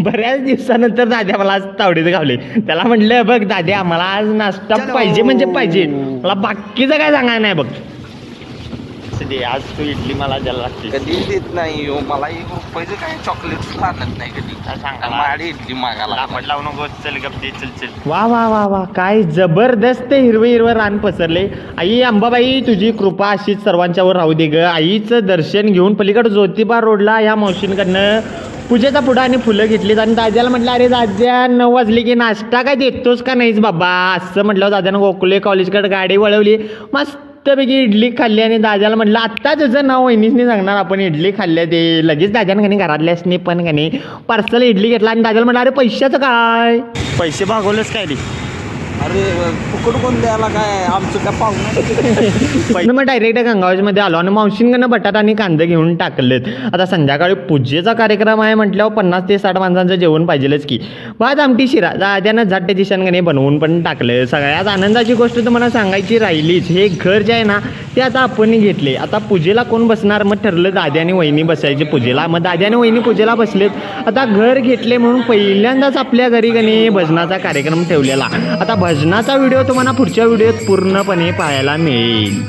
बऱ्याच दिवसानंतर दाद्या मला आज तावडीत गावले. त्याला म्हटलं बघ दाद्या मला आज नाश्ता पाहिजे म्हणजे पाहिजे. मला बाकीचं काय सांगाय नाही बघ. असू दे, आज तू इडली मला द्यायला लागते कधी देत नाही हो. मला एक रुपयाचं काय चॉकलेट आणत नाही कधी. काय सांगणार? माझी इडली मागायला लावू नको. चल गप्पी चल चल. वा वा वा वा. काय जबरदस्त हिरवं हिरवं रान पसरले. आई अंबाबाई तुझी कृपा अशीच सर्वांच्यावर राहू दे ग. आईचं दर्शन घेऊन पलीकडे ज्योतिबा रोडला ह्या मावशींकडनं पूजेचा पुढं आणि फुलं घेतलीत. आणि दाद्याला म्हटलं अरे दाद्या नऊ वाजले की नाश्ता काय देतोस का नाहीस बाबा? असं म्हटलं. दाद्यानं गोकुले कॉलेजकडे गाडी वळवली. मस्तपैकी इडली खाल्ली आणि दाद्याला म्हटलं आत्ता त्याचं नाव वहिनीसनी सांगणार आपण इडली खाल्ल्या ते. लगेच दाद्यानं कणी घरातल्यासनी पण कणी पार्सल इडली घेतला आणि दादाला म्हटलं अरे पैशाचं काय? पैसे भागवलंच काय रे? अरे फुकट कोण द्यायला काय आमचं काय पाहुणे मग डायरेक्ट गंगावजीमध्ये आलो आणि मावशींकडनं बटाटा आणि कांदे घेऊन टाकलेत. आता संध्याकाळी पूजेचा कार्यक्रम आहे म्हटल्यावर पन्नास ते साठ माणसांचं जेवण पाहिजेलच की. आज आमटी शिरा. दाद्यानं झट्ट दिशांकडे बनवून पण टाकलं. सगळ्यात आनंदाची गोष्ट तुम्हाला सांगायची राहिलीच. हे घर जे आहे ना ते आता आपण घेतले. आता पूजेला कोण बसणार? मग ठरलं दाद्या आणि वहिनी बसायचे पूजेला. मग दाद्या आणि वहिनी पूजेला बसलेत. आता घर घेतले म्हणून पहिल्यांदाच आपल्या घरी गणे भजनाचा कार्यक्रम ठेवलेला. आता भजनाचा व्हिडिओ तुम्हाला पुढच्या व्हिडिओत पूर्णपणे पाहायला मिळेल.